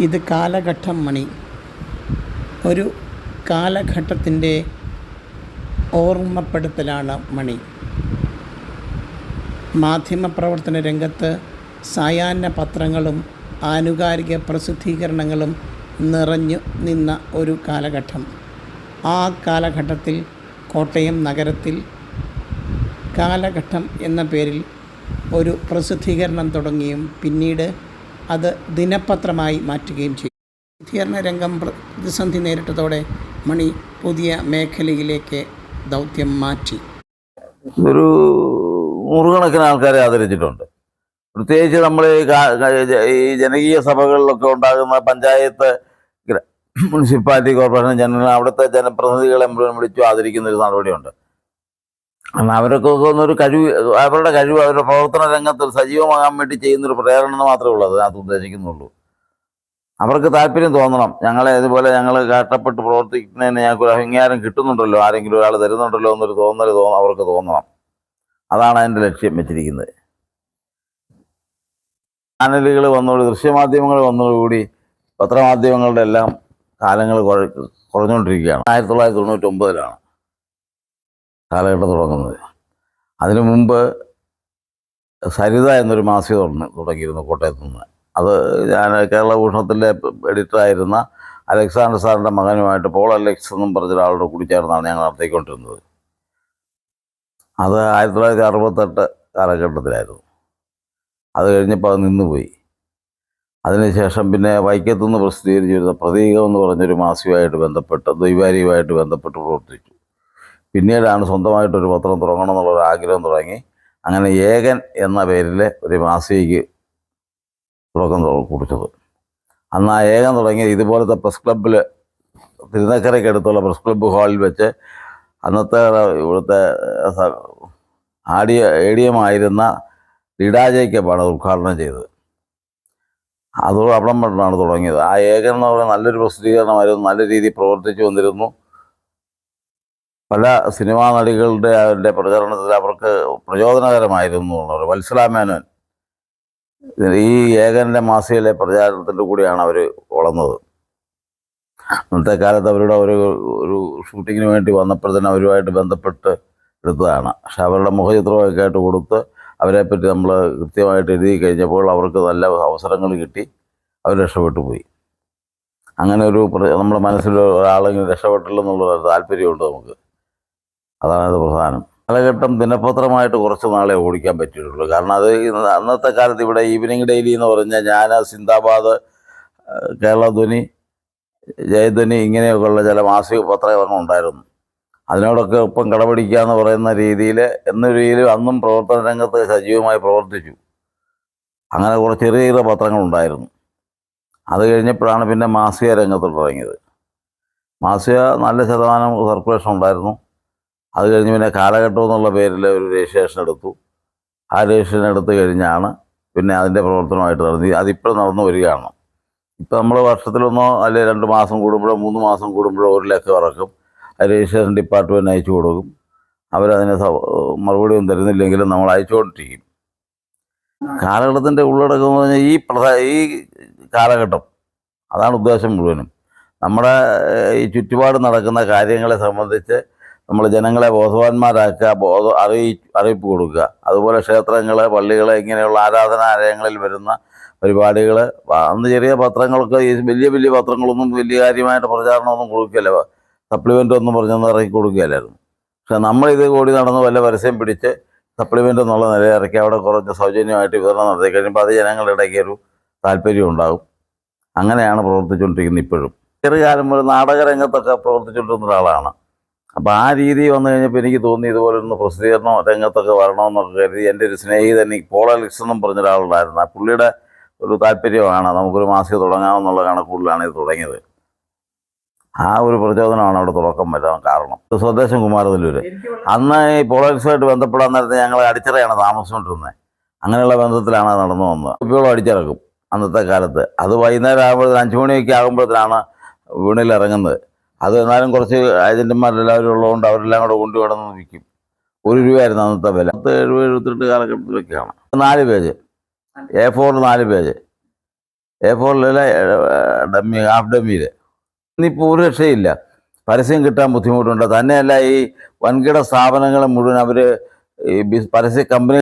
ഇത് കാലഘട്ടം മണി. ഒരു കാലഘട്ടത്തിന്റെ ഓർമ്മപ്പെടുത്തലാണ് മണി. മാധ്യമപ്രവർത്തന രംഗത്ത് സായാഹ്ന പത്രങ്ങളും ആനുകാലിക പ്രസിദ്ധീകരണങ്ങളും നിറഞ്ഞു നിന്ന ഒരു കാലഘട്ടം. ആ കാലഘട്ടത്തിൽ കോട്ടയം നഗരത്തിൽ കാലഘട്ടം എന്ന പേരിൽ ഒരു പ്രസിദ്ധീകരണം തുടങ്ങിയും പിന്നീട് അത് ദിനപത്രമായി മാറ്റുകയും ചെയ്തു. പ്രസിദ്ധീകരണ രംഗം പ്രതിസന്ധി നേരിട്ടതോടെ മണി പുതിയ മേഖലയിലേക്ക് ദൗത്യം മാറ്റി. ഒരു നൂറുകണക്കിന് ആൾക്കാരെ ആദരിച്ചിട്ടുണ്ട്. പ്രത്യേകിച്ച് നമ്മൾ ഈ ജനകീയ സഭകളിലൊക്കെ ഉണ്ടാകുന്ന പഞ്ചായത്ത് മുനിസിപ്പാലിറ്റി കോർപ്പറേഷൻ ജനറൽ അവിടുത്തെ ജനപ്രതിനിധികളെ മുഴുവൻ വിളിച്ചു ആദരിക്കുന്ന ഒരു നടപടിയുണ്ട്. അവരൊക്കെ ഒന്നൊരു കഴിവ് അവരുടെ കഴിവ് അവരുടെ പ്രവർത്തന രംഗത്ത് സജീവമാകാൻ വേണ്ടി ചെയ്യുന്നൊരു പ്രേരണ മാത്രമേ ഉള്ളൂ അതിനകത്ത് ഉദ്ദേശിക്കുന്നുള്ളൂ. അവർക്ക് താല്പര്യം തോന്നണം. ഞങ്ങളെ ഇതുപോലെ ഞങ്ങൾ കഷ്ടപ്പെട്ട് പ്രവർത്തിക്കുന്നതിന് ഞങ്ങൾക്ക് ഒരു അംഗീകാരം കിട്ടുന്നുണ്ടല്ലോ ആരെങ്കിലും ഒരാൾ തരുന്നുണ്ടല്ലോ എന്നൊരു തോന്നൽ തോന്ന അവർക്ക് തോന്നണം. അതാണ് അതിന്റെ ലക്ഷ്യം വെച്ചിരിക്കുന്നത്. ചാനലുകൾ വന്നോട് ദൃശ്യമാധ്യമങ്ങൾ വന്നതോടുകൂടി പത്രമാധ്യമങ്ങളുടെ എല്ലാം കാലങ്ങൾ കുറഞ്ഞുകൊണ്ടിരിക്കുകയാണ്. ആയിരത്തി തൊള്ളായിരത്തി തൊണ്ണൂറ്റി ഒമ്പതിലാണ്. കാലഘട്ടം തുടങ്ങുന്നത്. അതിനു മുമ്പ് സരിത എന്നൊരു മാസിക തുടങ്ങി തുടങ്ങിയിരുന്നു കോട്ടയത്ത് നിന്ന്. അത് ഞാൻ കേരളഭൂഷണത്തിലെ എഡിറ്ററായിരുന്ന അലക്സാണ്ടർ സാറിന്റെ മകനുമായിട്ട് പോൾ അലക്സ് എന്നും പറഞ്ഞ ഒരാളോട് കൂടി ചേർന്നാണ് ഞങ്ങൾ നടത്തിക്കൊണ്ടിരുന്നത്. അത് ആയിരത്തി തൊള്ളായിരത്തി അറുപത്തെട്ട് കാലഘട്ടത്തിലായിരുന്നു. അത് കഴിഞ്ഞപ്പോൾ അത് നിന്നുപോയി. അതിനുശേഷം പിന്നെ വൈക്കത്തുനിന്ന് പ്രസിദ്ധീകരിച്ചിരുന്ന പ്രതീകം എന്ന് പറഞ്ഞൊരു മാസികമായിട്ട് ബന്ധപ്പെട്ട് ദ്വൈവാരിയുമായിട്ട് ബന്ധപ്പെട്ട് പ്രവർത്തിച്ചു. പിന്നീടാണ് സ്വന്തമായിട്ടൊരു പത്രം തുടങ്ങണം എന്നുള്ളൊരു ആഗ്രഹം തുടങ്ങി. അങ്ങനെ ഏകൻ എന്ന പേരിൽ ഒരു മാസികയ്ക്ക് തുടക്കം കുറിച്ചത്. അന്ന് ആ ഏകൻ തുടങ്ങിയത് ഇതുപോലത്തെ പ്രസ് ക്ലബ്ബിൽ തിരുനക്കരയ്ക്ക് അടുത്തുള്ള പ്രസ് ക്ലബ്ബ് ഹാളിൽ വെച്ച് അന്നത്തെ ഇവിടുത്തെ ആഡിയ എ ഡി എം ആയിരുന്ന ലീഡാ ജേക്കബാണ് ഉദ്ഘാടനം ചെയ്തത്. അതോട് അവിടം പെട്ടാണ് തുടങ്ങിയത്. ആ ഏകൻ എന്ന് പറയുന്ന നല്ലൊരു പ്രസിദ്ധീകരണമായിരുന്നു. നല്ല രീതിയിൽ പ്രവർത്തിച്ചു വന്നിരുന്നു. പല സിനിമാ നടികളുടെ അവരുടെ പ്രചരണത്തിൽ അവർക്ക് പ്രചോദനകരമായിരുന്നു എന്നുള്ളത്. വത്സലാമേനോൻ ഈ ഏകന്റെ മാസികയിലെ പ്രചാരണത്തിന്റെ കൂടിയാണ് അവർ വളർന്നത്. അന്നത്തെ കാലത്ത് അവരുടെ ഒരു ഒരു ഷൂട്ടിങ്ങിന് വേണ്ടി വന്നപ്പോഴത്തേനും അവരുമായിട്ട് ബന്ധപ്പെട്ട് എടുത്തതാണ്. പക്ഷെ അവരുടെ മുഖചിത്രമൊക്കെ ആയിട്ട് കൊടുത്ത് അവരെപ്പറ്റി നമ്മൾ കൃത്യമായിട്ട് എഴുതി കഴിഞ്ഞപ്പോൾ അവർക്ക് നല്ല അവസരങ്ങൾ കിട്ടി. അവർ രക്ഷപ്പെട്ടു പോയി. അങ്ങനെ ഒരു നമ്മുടെ മനസ്സിൽ ഒരാളെങ്കിലും രക്ഷപ്പെട്ടില്ലെന്നുള്ള താല്പര്യമുണ്ട് നമുക്ക്. അതാണ് അത് പ്രധാനം. കാലഘട്ടം ദിനപത്രമായിട്ട് കുറച്ച് നാളെ ഓടിക്കാൻ പറ്റിയിട്ടുള്ളൂ. കാരണം അത് അന്നത്തെ കാലത്ത് ഇവിടെ ഈവനിങ് ഡെയിലി എന്ന് പറഞ്ഞാൽ ഞാൻ സിന്ദാബാദ് കേരള കേരളധ്വനി ജയധ്വനി ഇങ്ങനെയൊക്കെയുള്ള ചില മാസിക പത്രങ്ങൾ ഉണ്ടായിരുന്നു. അതിനോടൊക്കെ ഒപ്പം കടപിടിക്കുക എന്ന് പറയുന്ന രീതിയിൽ എന്ന രീതിയിൽ അന്നും പ്രവർത്തന രംഗത്ത് സജീവമായി പ്രവർത്തിച്ചു. അങ്ങനെ കുറച്ച് ചെറിയ ചെറിയ പത്രങ്ങളുണ്ടായിരുന്നു അത് കഴിഞ്ഞപ്പോഴാണ് പിന്നെ മാസിക രംഗത്ത് തുടങ്ങിയത്. മാസിക നല്ല ശതമാനം സർക്കുലേഷൻ ഉണ്ടായിരുന്നു. അത് കഴിഞ്ഞ് പിന്നെ കാലഘട്ടം എന്നുള്ള പേരിൽ ഒരു രജിസ്ട്രേഷൻ എടുത്തു. ആ രജിസ്ട്രേഷൻ എടുത്തു കഴിഞ്ഞാണ് പിന്നെ അതിന്റെ പ്രവർത്തനമായിട്ട് നടന്നു അതിപ്പോഴും നടന്നു വരികയാണ്. ഇപ്പോൾ നമ്മൾ വർഷത്തിലൊന്നോ അല്ലെങ്കിൽ രണ്ട് മാസം കൂടുമ്പോഴോ മൂന്ന് മാസം കൂടുമ്പോഴോ ഒരു ലക്ഷം ഇറക്കും. ആ രജിസ്ട്രേഷൻ ഡിപ്പാർട്ട്മെന്റ് അയച്ചു കൊടുക്കും. അവരതിന് മറുപടി ഒന്നും തരുന്നില്ലെങ്കിലും നമ്മൾ അയച്ചുകൊണ്ടിരിക്കും. കാലഘട്ടത്തിന്റെ ഉള്ളടക്കം എന്ന് പറഞ്ഞാൽ ഈ പ്രധാ ഈ കാലഘട്ടം അതാണ് ഉദ്ദേശം മുഴുവനും. നമ്മുടെ ഈ ചുറ്റുപാട് നടക്കുന്ന കാര്യങ്ങളെ സംബന്ധിച്ച് നമ്മൾ ജനങ്ങളെ ബോധവാന്മാരാക്കുക ബോധ അറിയി അറിയിപ്പ് കൊടുക്കുക. അതുപോലെ ക്ഷേത്രങ്ങൾ പള്ളികൾ ഇങ്ങനെയുള്ള ആരാധനാലയങ്ങളിൽ വരുന്ന പരിപാടികൾ അന്ന് ചെറിയ പത്രങ്ങൾക്ക് ഈ വലിയ വലിയ പത്രങ്ങളൊന്നും വലിയ കാര്യമായിട്ട് പ്രചാരണമൊന്നും കൊടുക്കില്ല സപ്ലിമെന്റ് ഒന്നും പറഞ്ഞൊന്നും ഇറക്കി കൊടുക്കുകയില്ലായിരുന്നു. പക്ഷെ നമ്മളിത് കൂടി നടന്ന് വല്ല പരസ്യം പിടിച്ച് സപ്ലിമെന്റ് എന്നുള്ള നില ഇറക്കി അവിടെ കുറച്ച് സൗജന്യമായിട്ട് വിതരണം നടത്തി കഴിയുമ്പോൾ അത് ജനങ്ങളുടെ ഇടയ്ക്ക് ഒരു താല്പര്യം ഉണ്ടാകും. അങ്ങനെയാണ് പ്രവർത്തിച്ചുകൊണ്ടിരിക്കുന്നത് ഇപ്പോഴും. ചെറിയ കാലം ഒരു നാടകരംഗത്തൊക്കെ പ്രവർത്തിച്ചുകൊണ്ടിരുന്ന ഒരാളാണ്. അപ്പോൾ ആ രീതി വന്നു കഴിഞ്ഞപ്പോൾ എനിക്ക് തോന്നി ഇതുപോലെ ഒന്ന് പ്രസിദ്ധീകരണം രംഗത്തൊക്കെ വരണമെന്നൊക്കെ കരുതി എന്റെ ഒരു സ്നേഹിതൻ ഈ പോൾ അലക്സ് എന്നും പറഞ്ഞ ഒരാളുണ്ടായിരുന്നു ആ പുള്ളിയുടെ ഒരു താല്പര്യമാണ് നമുക്കൊരു മാസിക തുടങ്ങാമെന്നുള്ള കണക്കുള്ളിലാണ് ഇത് തുടങ്ങിയത്. ആ ഒരു പ്രചോദനമാണ് അവിടെ തുടക്കം വരാൻ കാരണം. സ്വദേശം കുമാരനെല്ലൂർ അന്ന് ഈ പോളറിസുമായിട്ട് ബന്ധപ്പെടാൻ നേരത്തെ ഞങ്ങൾ അടിച്ചറയാണ് താമസിച്ചുകൊണ്ടിരുന്നത് അങ്ങനെയുള്ള ബന്ധത്തിലാണ് നടന്നു വന്നത്. കുപ്പികളും അടിച്ചിറക്കും അന്നത്തെ കാലത്ത്. അത് വൈകുന്നേരം ആകുമ്പോഴത്തേന് അഞ്ചു മണിയൊക്കെ ആകുമ്പോഴത്തേനാണ് വീണിൽ ഇറങ്ങുന്നത് അത് എന്നാലും കുറച്ച് ഏജന്റുമാരെല്ലാവരും ഉള്ളതുകൊണ്ട് അവരെല്ലാം കൂടെ കൊണ്ടു കിടന്ന് വിൽക്കും ഒരു രൂപയായിരുന്നു അന്നത്തെ വില. പത്ത് എഴുപത് എഴുപത്തെട്ട് കാലഘട്ടത്തിലൊക്കെയാണ് നാല് പേജ്. എ ഫോറിൽ നാല് പേജ്. എ ഫോറിലല്ല ഡമ്മി ഹാഫ് ഡമ്മിയിൽ ഇന്നിപ്പോൾ ഒരു രക്ഷയില്ല. പരസ്യം കിട്ടാൻ ബുദ്ധിമുട്ടുണ്ട്. തന്നെയല്ല ഈ വൻകിട സ്ഥാപനങ്ങൾ മുഴുവൻ അവർ ഈ പരസ്യ കമ്പനി